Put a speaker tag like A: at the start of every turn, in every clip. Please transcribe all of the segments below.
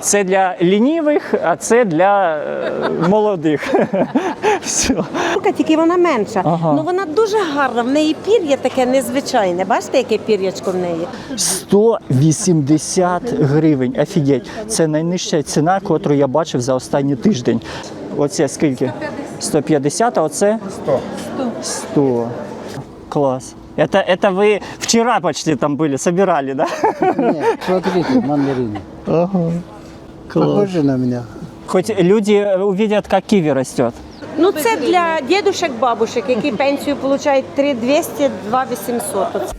A: Це для лінівих, а це для е, молодих. Все.
B: Штука, тільки вона менша.
A: Ага.
B: Ну вона дуже гарна. В неї пір'я таке незвичайне. Бачите, яке пір'ячко в неї?
A: 180 гривень. Офігеть. Це найнижча ціна, яку я бачив за останній тиждень. Оце скільки? 150, а оце? 100. 100. Клас. Это, это вы вчера почти там были, собирали, да?
C: Нет, смотрите, мандарины.
A: Ага. Клас.
C: Похожи на меня.
A: Хоть люди увидят, как киви растет.
B: Ну це для дідушек, бабушек, які пенсію отримують 3200, 2800.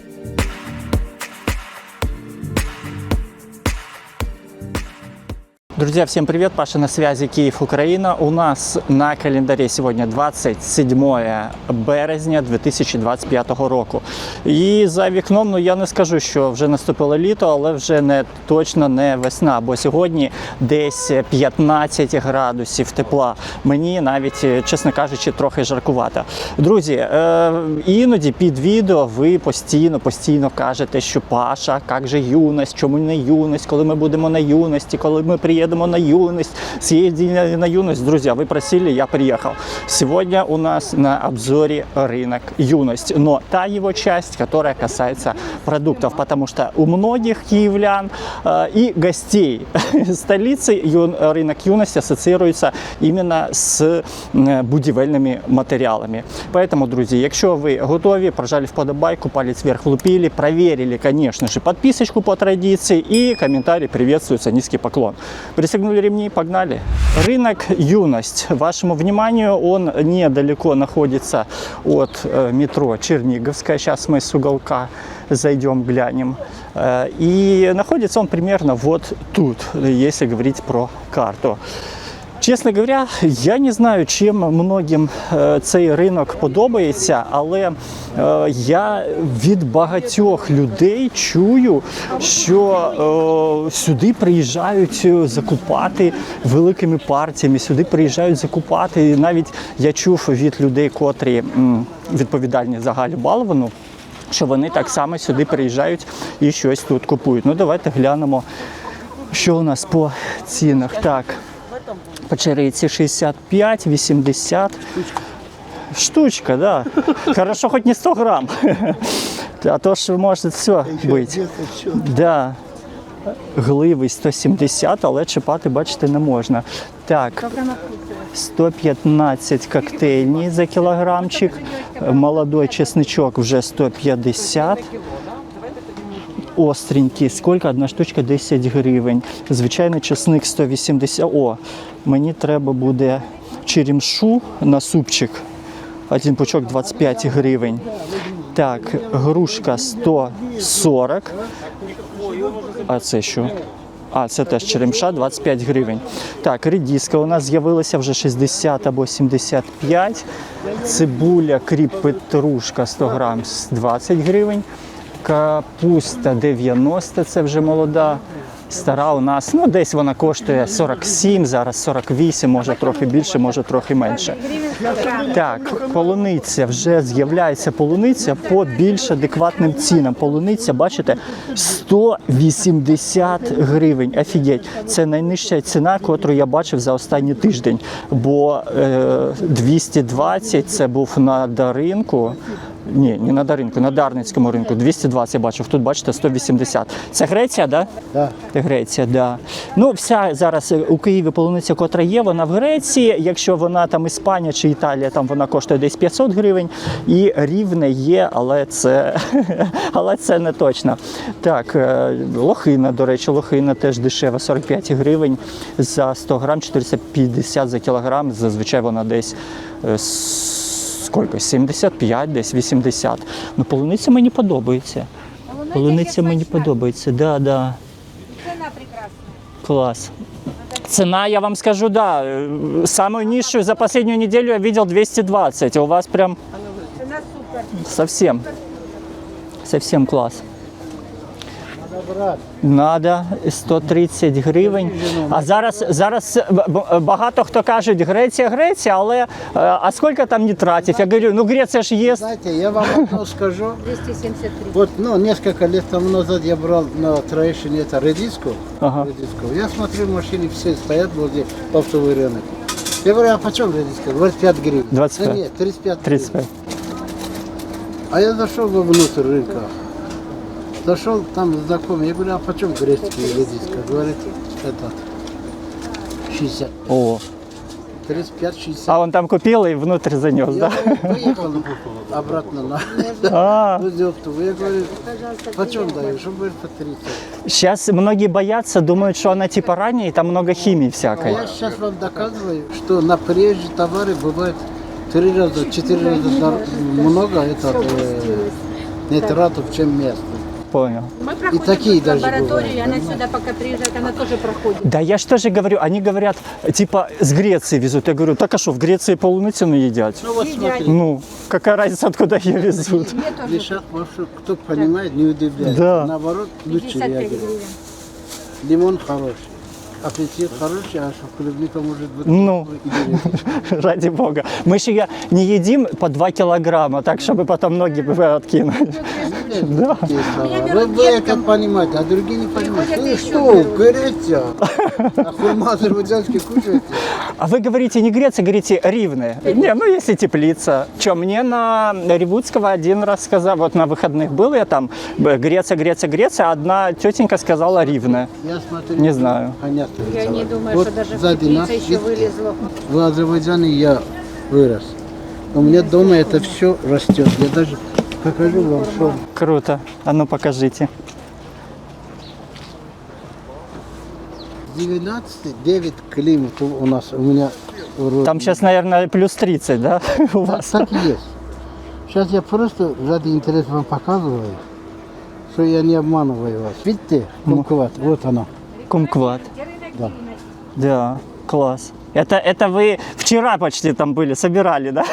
A: Друзья, всем привет! Паша на связи Киев, Украина. У нас на календаре сегодня 27 березня 2025 року. І за вікном, ну я не скажу, що вже наступило літо, але вже не точно не весна, бо сьогодні десь 15 градусів тепла. Мені навіть, чесно кажучи, трохи жаркувато. Друзі, е, іноді під відео ви постійно, постійно кажете, що Паша, як же юність, чому не юність, коли ми будемо на юності, коли ми приїдемо на юность, съездили на юность. Друзья, вы просили, я приехал. Сегодня у нас на обзоре рынок юность, но та его часть, которая касается продуктов, потому что у многих киевлян э, и гостей столицы ю- рынок юность ассоциируется именно з е, будівельними матеріалами. Поэтому, друзі, якщо ви готові, прожали вподобайку, палець вверх влупили, проверили, конечно же, подписочку по традиции и комментарий приветствуется, низкий поклон. Пристегнули ремни, погнали. Рынок юность. Вашему вниманию, он недалеко находится от э, метро Черниговская. Сейчас мы с уголка зайдем, глянем. Э, И находится он примерно вот тут, если говорить про карту. Чесно говоря, я не знаю, чим многим е, цей ринок подобається, але е, я від багатьох людей чую, що е, сюди приїжджають закупати великими партіями, сюди приїжджають закупати. Навіть я чув від людей, котрі відповідальні за Галю що вони так само сюди приїжджають і щось тут купують. Ну давайте глянемо, що у нас по цінах. Так. Печериці 65, 80. Штучка, да. Хорошо, хоть не 100 грамм. А то ж може все бути. Да. Гливий 170, але чіпати, бачите, не можна. Так, 115 коктейльні за кілограмчик. Молодой чесничок вже 150. Остренький, скільки? Одна штучка 10 гривень. Звичайний чесник 180. О, мені треба буде черемшу на супчик. Один пучок 25 гривень. Так, грушка 140. А це що? А, це теж черемша 25 гривень. Так, редіска у нас з'явилася вже 60 або 75. Цибуля, кріп, петрушка 100 грам 20 гривень. Капуста 90, це вже молода. Стара у нас, ну десь вона коштує 47, зараз 48, може трохи більше, може трохи менше. Так, полуниця вже з'являється полуниця по більш адекватним цінам. Полуниця, бачите, 180 гривень. Офігеть, це найнижча ціна, яку я бачив за останній тиждень. Бо е, 220 це був на даринку. Ні, не на Даринку, на Дарницькому ринку. 220 я бачив. Тут бачите 180. Це Греція, так? Да?
C: Да.
A: Греція, да. Ну, вся зараз у Києві полуниця, котра є, вона в Греції. Якщо вона там Іспанія чи Італія, там вона коштує десь 500 гривень. І рівне є, але це, але це не точно. Так, е, лохина, до речі, лохина теж дешева, 45 гривень за 100 грам, 450 за кілограм. Зазвичай вона десь. Скільки? 75, десь 80. Ну, полуниця мені подобається. Полуниця мені подобається, да, да.
D: Ціна прекрасна.
A: Класс. Цена, я вам скажу, да, самую низшую за последнюю неделю я видел 220. а У вас прям
D: Цена супер.
A: совсем, совсем класс.
C: брат.
A: Надо 130 гривень. А зараз, зараз б- б- багато хто кажуть, Греція, Греція, але е, а скільки там нитратів? Я говорю, ну Греція ж є.
C: Знаете, я вам одно скажу.
B: 273.
C: Вот, ну, несколько лет тому назад я брал на Троещине это редиску.
A: Ага.
C: редиску. Я смотрю, машины все стоят возле оптовый рынок. Я говорю, а почем редиска? 25 гривен.
A: 25.
C: Да нет, 35
A: 35.
C: гривен. А я зашел вовнутрь рынка. Зашел, там знакомый. Я говорю, а почем грецкий редиска? Говорит, этот, 60.
A: О.
C: 35-60.
A: А он там купил и внутрь занес,
C: Я
A: да?
C: поехал обратно на
A: А,
C: оптового. Я говорю, почем даешь? Он говорит, по 30.
A: сейчас многие боятся, думают, что она типа ранее, и там много химии
C: А
A: всякой.
C: я сейчас вам доказываю, что на приезжие товары бывает три раза, четыре раза много это, э, нитратов, чем место.
A: Понял.
B: Мы проходим
C: такие
B: в
C: даже
B: лабораторию,
C: бывают,
B: и она сюда пока приезжает, она тоже проходит.
A: Да я что же говорю, они говорят, типа, с Греции везут. Я говорю, так а что, в Греции полуницыну едят?
C: Ну вот смотри,
A: Ну, какая разница, откуда ее везут?
C: Лишат вообще, кто понимает, не удивляется.
A: Да.
C: Наоборот, лучше
B: 55
C: реагирует.
B: гривен.
C: Лимон хороший, аппетит хороший, а что клубника может быть
A: Ну. Ради бога. Мы же её не едим по 2 килограмма, так, чтобы потом ноги бы откинули. Да.
C: Слова.
B: Я
C: Вы, вы это понимаете, а другие не понимают. Вы
B: еще
C: что. Греция? А хурма азербайджанский кушаете?
A: А вы говорите не Греция, говорите Ривны. Не, ну если теплица. Че, мне на Ревудского один раз сказал, вот на выходных был я там, б- Греция, Греция, Греция, одна тетенька сказала Ривны.
C: Я смотрю.
A: Не знаю.
C: Понятно.
B: Я не думаю,
C: Вот
B: что даже в
C: сзади нас,
B: теплице еще вылезло.
C: В Азербайджане я вырос. У меня дома это все растет. Я даже покажу вам, что
A: Круто. А ну покажите.
C: 19, 9 климатов у нас, у меня в.
A: Там сейчас, наверное, плюс 30, да, у
C: Так,
A: вас?
C: так и есть. Сейчас я просто ради интереса вам показываю, что я не обманываю вас. Видите, кумкват, вот она.
A: Кумкват.
C: Да.
A: Да, класс. Это, это вы вчера почти там были, собирали, да?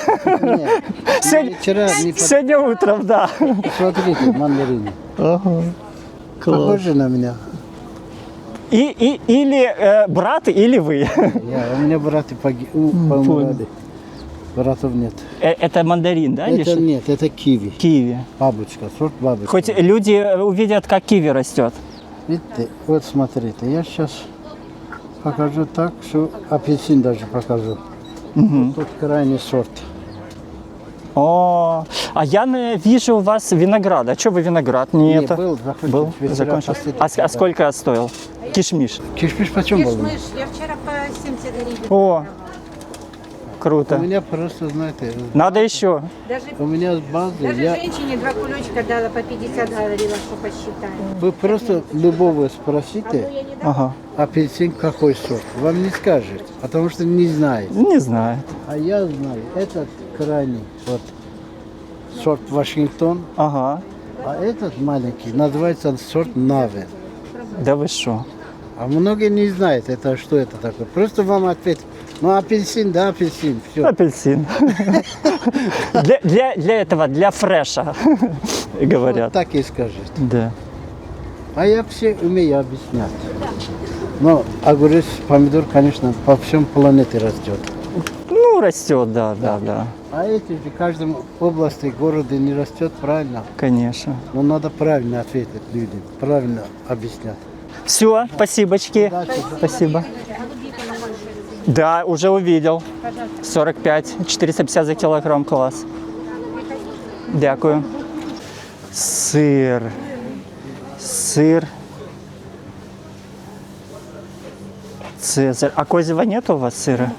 C: Нет,
A: Сегодня,
C: вчера не под-
A: сегодня утром, да.
C: Смотрите, мандарины.
A: Ага. Класс.
C: Похожи на меня.
A: И, и, или э, брат, или вы.
C: Я, у меня браты поги- у- поумирали. Братов нет.
A: Э, Это мандарин, да?
C: Это
A: что?
C: нет, это киви.
A: Киви.
C: Бабочка, сорт бабочка.
A: Хоть люди увидят, как киви растет.
C: Видите, вот смотрите, я сейчас покажу так, что апельсин даже покажу. Тут крайний сорт.
A: О, а я не вижу у вас винограда. А что вы виноград не,
C: Не,
A: это?
C: был, захотел,
A: был,
C: последний,
A: А, а сколько стоил? Кишмиш.
C: Кишмиш почем был?
B: Кишмыш, я вчера по 70 гривен.
A: О,
C: У
A: круто.
C: меня просто, знаете,
A: Надо еще.
B: Даже,
C: у меня с базы,
B: даже
C: я,
B: женщине два кулечка дала по 50, говорила, что посчитаем.
C: вы просто любого
B: А
C: спросите,
B: дала.
A: Ага.
C: апельсин какой сорт, вам не скажет, потому что не знает.
A: Не знаю.
C: А я знаю, этот крайний, вот, сорт Вашингтон,
A: Ага.
C: а этот маленький называется сорт Наве.
A: Да вы что?
C: А многие не знают, это что это такое. Просто вам ответят, ну апельсин, да, апельсин, все.
A: Апельсин. Для, для, для этого, для фреша, говорят.
C: так и скажет.
A: Да.
C: А я все умею объяснять. Но огурец, помидор, конечно, по всем планете растет.
A: Ну, растет, да, да, да.
C: А эти в каждом области города не растет правильно.
A: Конечно.
C: Но надо правильно ответить людям, правильно объяснять.
A: Все, спасибочки. Спасибо. Да, уже увидел. 45, 450 за килограмм, класс. Дякую. Сир. Сир. Цезарь. А козьего нет у вас сыра?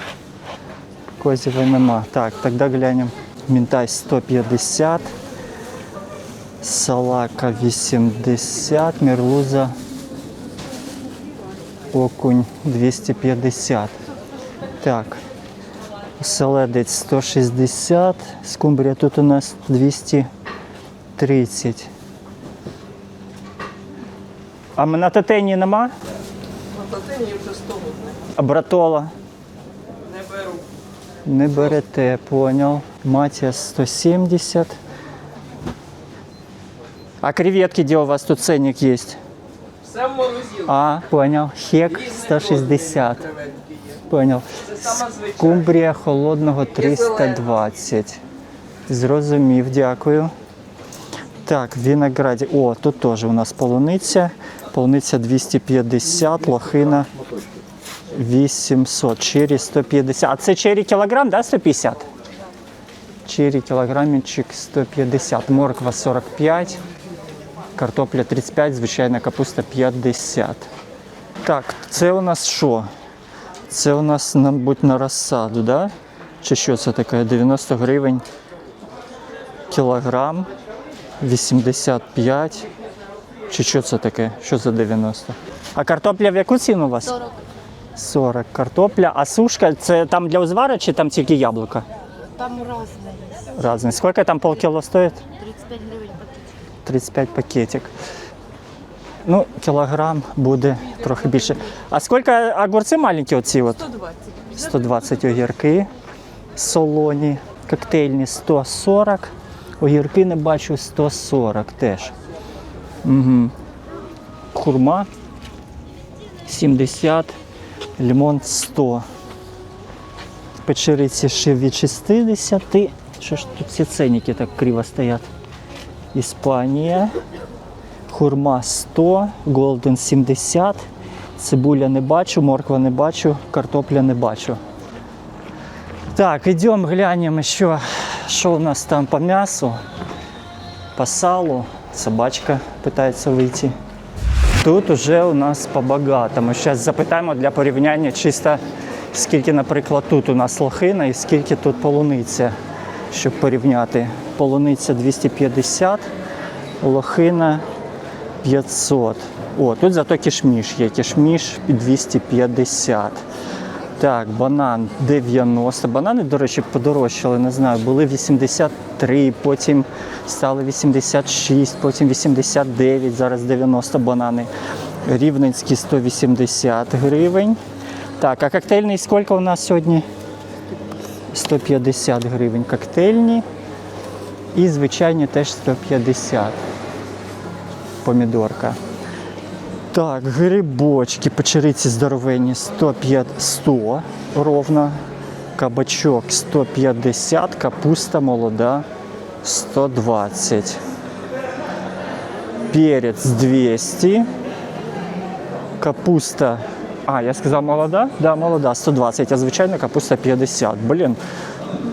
A: Козьего нема. Так, тогда глянем. Мінтай 150. Салака 80. Мерлуза окунь 250. Так. Селедець 160. Скумбрія тут у нас 230. А на тетені нема?
D: На татині вже 100 год
A: А братола?
D: не беру.
A: Не берете, понял. Матія 170. А креветки, где у вас тут ценник есть?
D: Це в морозилку.
A: А, поняв. Хек 160.
D: Креветки
A: Скумбрія холодного 320. Зрозумів, дякую. Так, винограді. О, тут теж у нас полуниця. Полуниця 250, лохина 800, чері 150. А це чері кілограм, да, 150? Чері кілограмчик 150, морква 45, картопля 35, звичайна капуста 50. Так, це у нас що? Це у нас, мабуть, на розсаду, да? Чи що це таке? 90 гривень кілограм, 85. Чи що це таке? Що за 90? А картопля в яку ціну у вас? 40. 40 картопля. А сушка це там для узвара чи там тільки яблука?
E: Там разные есть.
A: Разні. Скільки там полкіло стоїть?
E: 35 гривен пакетик.
A: 35 пакетик. Ну, кілограм буде трохи більше. А скільки огурці маленькі оці от?
D: 120.
A: 120 огірки солоні, коктейльні 140, огірки не бачу 140 теж. Угу. Хурма 70, лимон 100. Печериці ще від 60. Що ж тут ці ценники так криво стоять? Іспанія. Хурма 100, голден 70, цибуля не бачу, морква не бачу, картопля не бачу. Так, йдемо глянемо, що, що у нас там по м'ясу, по салу. Собачка питається вийти. Тут уже у нас по-багатому. Зараз запитаємо для порівняння чисто скільки, наприклад, тут у нас лохина і скільки тут полуниця, щоб порівняти. Полуниця 250, лохина 500. О, тут зато кішміш є. Кішміш 250. Так, банан 90. Банани, до речі, подорожчали, не знаю, були 83, потім стали 86, потім 89, зараз 90 банани. Рівненські 180 гривень. Так, а коктейльний скільки у нас сьогодні? 150 гривень коктейльні. І звичайні теж 150 помідорка. Так, грибочки, печериці здоровенні 105, 100 ровно. Кабачок 150, капуста молода 120. Перець 200. Капуста. А, я сказав молода? Да, молода 120, а звичайно капуста 50. Блин,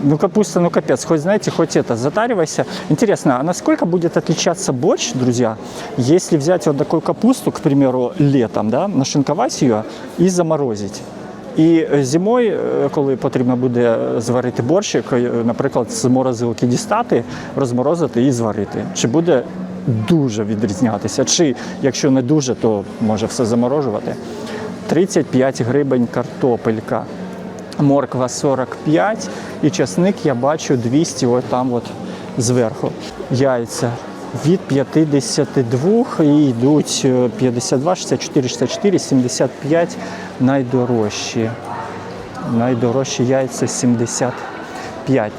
A: ну капуста, ну капец, хоть знаете, хоть это, затаривайся. Интересно, а насколько будет отличаться борщ, друзья, если взять вот такую капусту, к примеру, летом, да, нашинковать ее и заморозить? І зимою, е, коли потрібно буде зварити борщик, е, наприклад, з морозилки дістати, розморозити і зварити. Чи буде дуже відрізнятися? Чи якщо не дуже, то може все заморожувати? 35 гривень картопелька морква 45 і часник я бачу 200 от там от зверху. Яйця від 52 і йдуть е, 52, 64, 64, 75 найдорожчі. Найдорожчі яйця 75.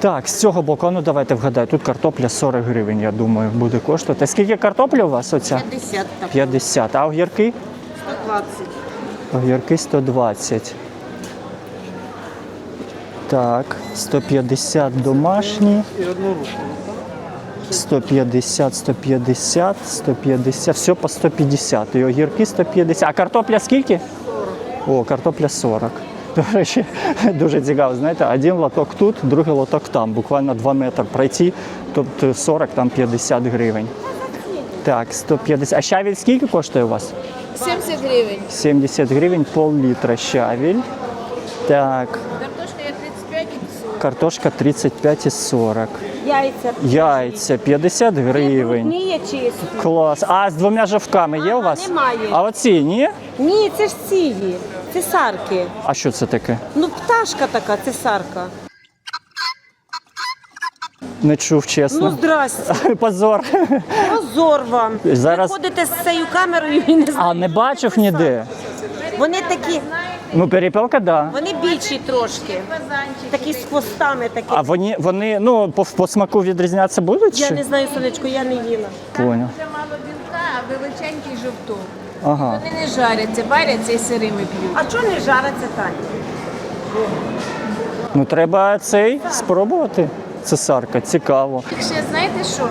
A: Так, з цього боку, ну давайте вгадайте, тут картопля 40 гривень, я думаю, буде коштувати. Скільки картопля у вас оця?
E: 50
A: 50. А огірки?
E: 120.
A: Огірки 120. Так, 150 домашні. 150, 150, 150, все по 150. І огірки 150. А картопля скільки? 40. О, картопля 40. До речі, дуже цікаво, знаєте, один лоток тут, другий лоток там. Буквально 2 метри пройти, тобто 40, там 50 гривень. Так, 150. А щавель скільки коштує у вас?
E: 70 гривен.
A: 70 гривень, пол-літра щавель. Так,
E: Картошка я 35 и 40.
A: Картошка 35 і 40.
B: Яйця.
A: Яйця 50 гривень.
B: Ні, є чисті.
A: Клас. А з двома жовтками є у вас?
B: немає.
A: А оці ні?
B: Ні, це ж цієї. Це сарки.
A: А що це таке?
B: Ну, пташка така, це сарка.
A: Не чув
B: Ну,
A: чесно.
B: здрасте.
A: Позор.
B: Позор вам.
A: Зараз-
B: Ви ходите з цією камерою і не знаєте.
A: А не бачив ніде.
B: Вони такі,
A: Ну, перепелка, да.
B: вони більші трошки. Такі з хвостами такі.
A: А вони, вони ну, по, по смаку відрізняться будуть?
B: Я
A: Чи?
B: не знаю, сонечко, я не їла.
A: Поняв.
E: Це мало білка, а величенький жовток.
A: Ага.
E: Вони не жаряться, варяться і сирими п'ють.
B: А чого не жариться Таня?
A: Ну треба цей спробувати. Цесарка, цікаво.
E: Ще знаєте що?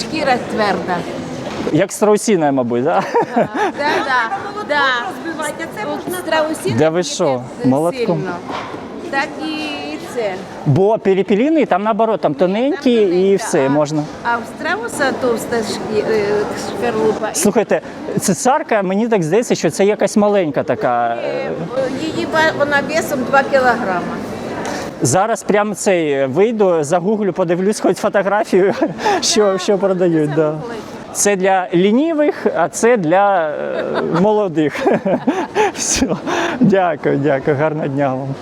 E: Шкіра тверда.
A: Як страусіна, мабуть, да?
E: Да, да, да.
B: Розбивайте, це можна
E: страусіна
A: Да ви що, молотком?
E: Так і це.
A: Бо перепіліний там наоборот, там тоненькі і все
E: а-
A: можна.
E: А в страуса товста шкі- е, шкарлупа. І
A: Слухайте, цесарка, мені так здається, що це якась маленька така.
E: е, Її ва- вона весом 2 кілограма.
A: Зараз прямо цей вийду, загуглю, подивлюсь хоч фотографію, що, що продають. Да. Це для лінівих, а це для е, молодих. Все. Дякую, дякую, гарного дня вам.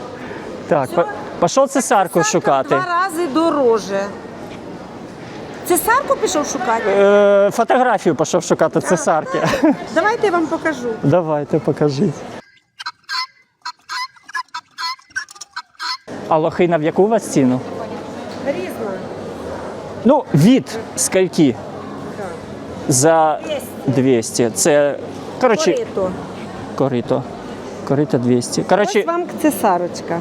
A: Так, пішов цесарку шукати.
B: Два рази дороже. Цесарку пішов шукати?
A: Е, Фотографію пішов шукати цесарки.
B: Давайте я вам покажу.
A: Давайте покажіть. А лохина в яку у вас ціну?
B: Різно.
A: Ну, від скільки? За 200. Це, коротше,
B: Корито.
A: корито. Корито 200. Коротше,
B: Ось вам цесарочка.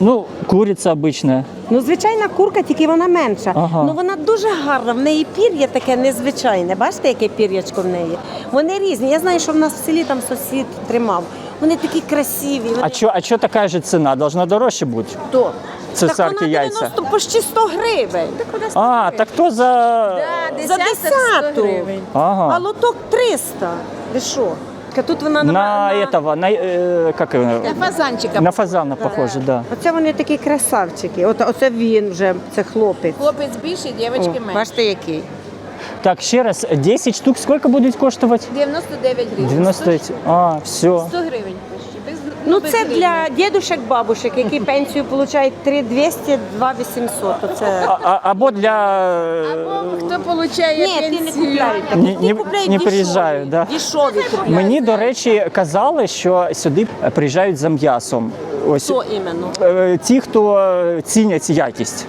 A: ну, куриця обична.
B: Ну, звичайна курка, тільки вона менша.
A: Ага.
B: Ну вона дуже гарна. В неї пір'я таке незвичайне. Бачите, яке пір'ячко в неї? Вони різні. Я знаю, що в нас в селі там сусід тримав. Вони такі красиві. Вони...
A: А що а чо така ж ціна? Должна дорожче бути.
B: Хто?
A: Цесарки
B: так вона
A: яйця.
B: 90, почти 100 гривень.
A: А, так то за.
E: Да,
B: За десяту.
E: гривень.
B: А лоток 300. Ви що? Тут вона
A: На
B: на...
A: этого, на, е, як?
E: На фазанчика.
A: На фазана похоже, да.
B: Оце вони такі красавчики. От, оце він вже, це хлопець.
E: Хлопець більший, дівчатки менше.
B: Бачите, який?
A: Так, ще раз, 10 штук скільки будуть коштувати?
E: 99 гривень.
A: 90. А, все.
E: 100 гривень.
B: Ну це для дідушек, бабушек, які пенсію отримують 3200, 2800. Оце...
A: А, а, або для...
E: Або хто получає
B: Ні, ти не
E: пенсію.
B: купляють.
A: Не-
B: Ті
A: не-
B: купляють
A: не
B: дешеві.
A: приїжджають, да.
B: Дешеві купляють.
A: Мені, до речі, казали, що сюди приїжджають за м'ясом. Ось
B: Хто іменно?
A: е, ті, хто цінять якість.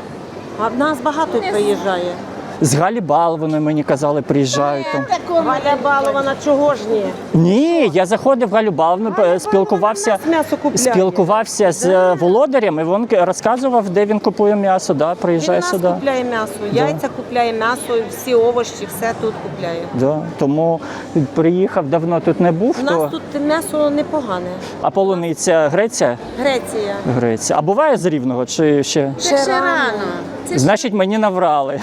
B: А в нас багато приїжджає.
A: З Галібалвини мені казали, приїжджають там.
B: Галя Балована, чого ж ні?
A: Ні, я заходив в Галібалвину, е, спілкувався,
B: Балована нас м'ясо купляє.
A: спілкувався з е, володарем, і він розказував, де він купує м'ясо. Да,
B: Він
A: приїжджає
B: нас
A: сюди.
B: купляє м'ясо, яйця купляє м'ясо, всі овочі, все тут купляє.
A: Да, тому приїхав давно тут не був.
B: У
A: то...
B: нас тут м'ясо непогане.
A: А полуниця Греція?
B: Греція.
A: Греція. А буває з рівного чи ще?
E: Ще рано.
A: Значить, мені наврали.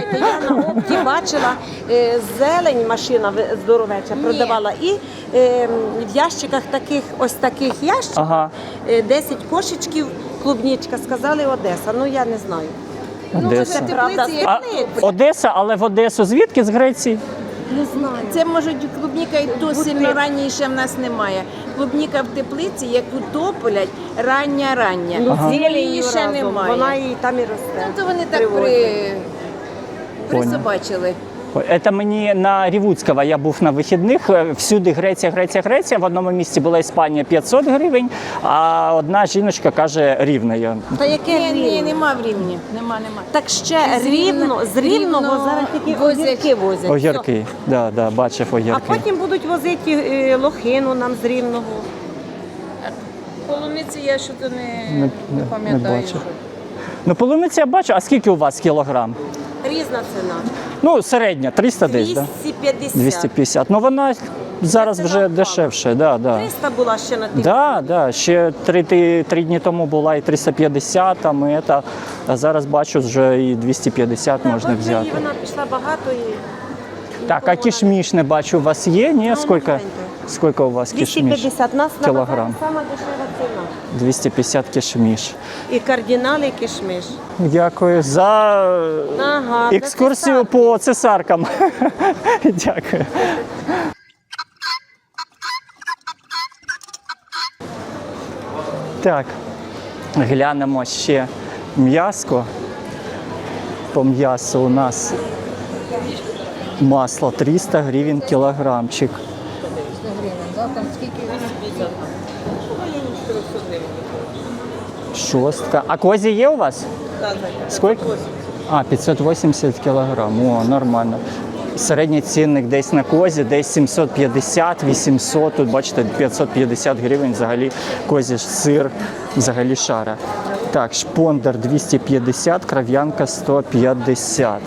B: Слухайте, я на опті бачила е, зелень машина ви- здоровеча продавала і е, в ящиках таких, ось таких ящиків,
A: Ага.
B: е, 10 кошечків, клубничка, сказали Одеса. Ну я не знаю.
A: Одеса.
E: це
B: Правда,
E: теплиці,
A: А, Одеса, але в Одесу звідки з Греції?
B: Не знаю.
E: Це може клубніка і то сильно раніше в нас немає. Клубніка в теплиці, яку тополять, рання-рання.
B: Ну,
A: Ага.
B: з зеленню
E: Її ще
B: разом.
E: немає.
B: Вона і там і росте.
E: Ну, то вони так при... присобачили.
A: Це мені на Рівуцького, я був на вихідних. е, Всюди Греція, Греція, Греція. В одному місці була Іспанія 500 гривень, а одна жіночка каже рівнею.
B: Та яке
E: Ні, ні, нема в рівні. Нема, нема.
B: Так ще
E: З
B: рівно, з рівного
E: Рівно
B: зараз тільки
E: возять.
B: огірки возять.
A: Огірки. Да, да, бачив
B: А потім будуть возити е, лохину нам з рівного.
E: Полуниці я що то не,
A: Не-
E: не,
A: не-
E: пам'ятаю.
A: Ну, полуниця я бачу, а скільки у вас кілограм?
B: Різна ціна.
A: Ну, середня, 300 десь, да?
B: 250.
A: 250. Ну вона зараз вже
B: впала.
A: дешевше, да, да.
B: 300 була ще на тих.
A: Да, да, ще три, ти- три дні тому була і 350, там, і це, а зараз бачу, вже і 250 можна
B: От вже
A: взяти.
B: Вона пішла багато і.
A: Так, а кішміш не бачу, у вас є? Ні,
B: Ну,
A: скільки,
B: маленька.
A: Скільки у вас кішміш?
B: 250. Нас на
A: Кілограм.
B: базарі сама дешева ціна.
A: 250 кішміш.
B: І кардинал, і кишмиш.
A: Дякую за
B: Ага,
A: екскурсію по цесаркам. Дякую. Так, глянемо ще м'яско. По м'ясу у нас масло 300 гривень кілограмчик. Шостка. А козі є у вас? Скільки? А, 580 кілограм. О, нормально. середній цінник десь на козі, десь 750-800. Тут бачите, 550 гривень взагалі козі ж сир, взагалі шара. Так, шпондер 250, крав'янка 150.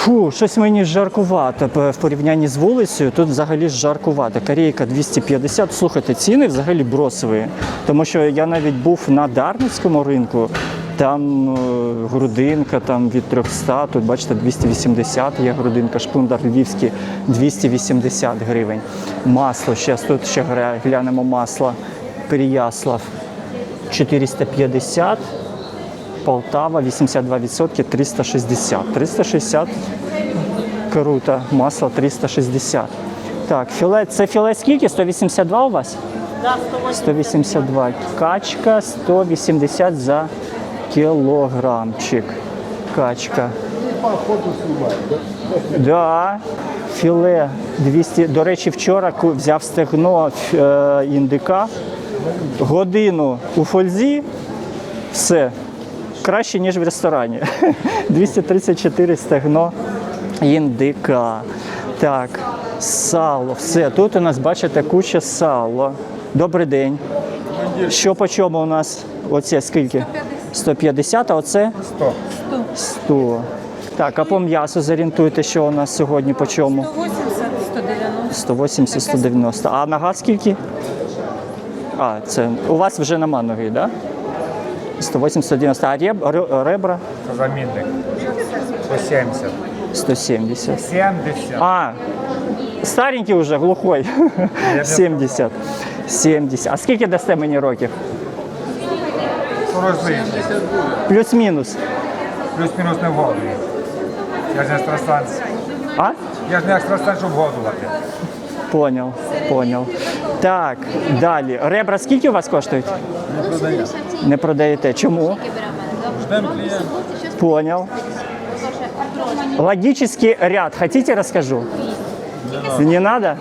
A: Фу, щось мені жаркувато в порівнянні з вулицею. Тут взагалі жаркувато. Корейка 250. Слухайте, ціни взагалі бросові. Тому що я навіть був на Дарницькому ринку. Там е, грудинка там від 300, тут бачите 280 є грудинка, шпундар львівський 280 гривень. Масло, зараз тут ще гля- глянемо масло. Переяслав 450. Полтава 82% 360. 360 круто. Масло 360. Так, філе. Це філе скільки? 182 у вас?
B: Да,
A: 182. Качка 180 за кілограмчик. Качка. Да. Філе 200. До речі, вчора взяв стегно е, індика. Годину у фользі. Все. Краще, ніж в ресторані. 234 стегно індика. Так, сало. Все. Тут у нас, бачите, куча сала. Добрий день. Що по чому у нас? Оце скільки? 150, а оце? 100. 100. Так, а по м'ясу зорієнтуйте, що у нас сьогодні по чому? 180, 190. А нога скільки? А, це у вас вже нема ноги, так? Да? 180, 190. А реб, ребра?
F: Замінник 170.
A: 170.
F: 70.
A: А, старенький вже, глухой. 70. 70. А скільки дасте мені років?
F: Розличні.
A: Плюс-мінус.
F: Плюс-мінус не вгодує. Я ж не екстрасенс.
A: А?
F: Я ж не екстрасенс, щоб вгодувати.
A: Понял, понял. Так, далі. Ребра скільки у вас коштують? Не продаєте. Не продаєте. Чому? Понял. Логический ряд. Хотите расскажу? Не надо?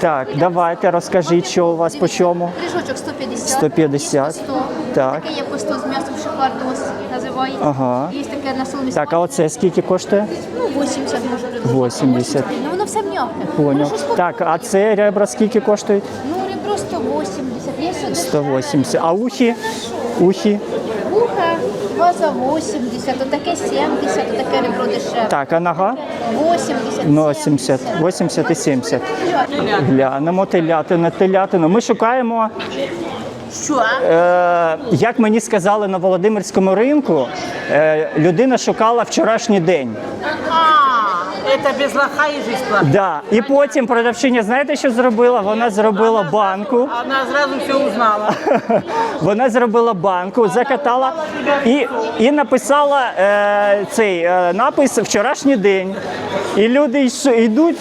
A: Так, давайте розкажіть, що у вас по чому.
G: Ріжочок 150.
A: 150.
G: Є 100.
A: Так.
G: Таке є по 100 з м'ясом шикардос називається.
A: Ага.
G: Є таке на соломі.
A: Так, а оце скільки коштує?
G: Ну, 80 може придумати.
A: 80.
G: Ну, воно все м'яке.
A: Понял. Так, а це ребра скільки коштують?
G: Ну, ребро 180. Є сюди
A: 180. А ухи? Ухи?
G: Вуха, ваза 80, отаке 70, отаке ребро дешеве.
A: Так, а нога?
G: 80,
A: Ну, 70, 80 і 70. Глянемо телятину, телятину. Ми шукаємо,
B: Що?
A: е, як мені сказали на Володимирському ринку, е, людина шукала вчорашній день.
B: А, це без лоха і жизнь.
A: Да. І потім продавчиня, знаєте, що зробила? Вона зробила банку.
B: Вона зразу все узнала.
A: Вона зробила банку, закатала і, і написала е, цей е, напис вчорашній день. І люди йдуть.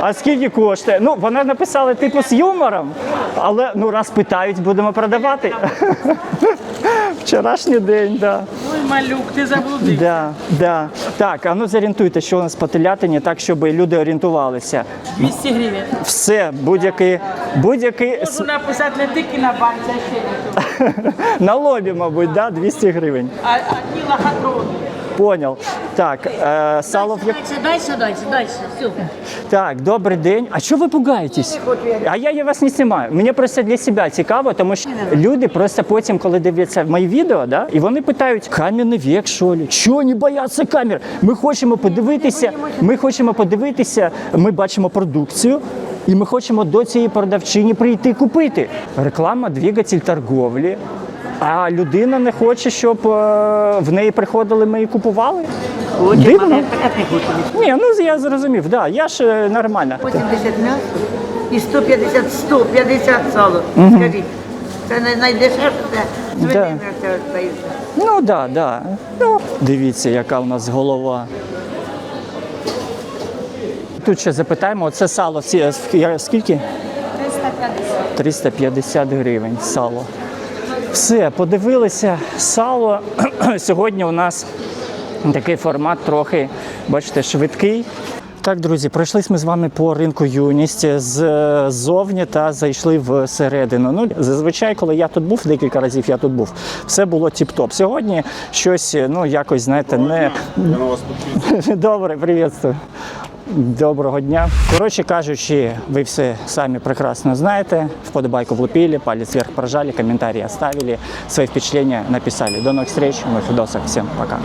A: А скільки коштує? Ну, вона написала типу з юмором, але ну раз питають, будемо продавати. Вчорашній день, так.
D: Ой, малюк, ти заблудив.
A: Да, да. Так, а ну зорієнтуйте, що у нас по телятині, так, щоб люди орієнтувалися.
D: 200 гривень.
A: Все, будь-який, будь-який
D: Можу написати не тільки на банці, а ще не.
A: на лобі, мабуть, да, 200 гривень.
D: А, а ті лохотрони.
A: Понял. Так, е, сало в як...
B: Дальше, дальше, дальше. Все.
A: Так, добрий день. А що ви пугаєтесь? А я, я вас не знімаю. Мені просто для себе цікаво, тому що люди просто потім, коли дивляться мої відео, да, і вони питають, кам'яний вік, що ли? Чого не бояться камер? Ми хочемо подивитися, ми хочемо подивитися, ми бачимо продукцію. І ми хочемо до цієї продавчині прийти купити. Реклама двигатель торговлі. А людина не хоче, щоб е, в неї приходили, ми і купували. Дивно. Ні, ну я зрозумів, да, я ж е, нормально.
H: 80 м'ясо і 150, 150 сало. Скажіть, це не найдешевше, це свинина це остається.
A: Ну да, да. Ну, дивіться, яка у нас голова. Тут ще запитаємо, оце сало е, ск- скільки? 350. 350 гривень сало. Все, подивилися сало. Сьогодні у нас такий формат трохи, бачите, швидкий. Так, друзі, пройшлись ми з вами по ринку юність ззовні та зайшли всередину. Ну, зазвичай, коли я тут був, декілька разів я тут був, все було тіп-топ. Сьогодні щось, ну якось, знаєте, не добре, привітствую. Доброго дня. Коротше кажучи, ви все самі прекрасно знаєте. Вподобайку влупили, палец вверх прожали, комментарии оставили, свои впечатления написали. До новых встреч, новых відосах. Всем пока.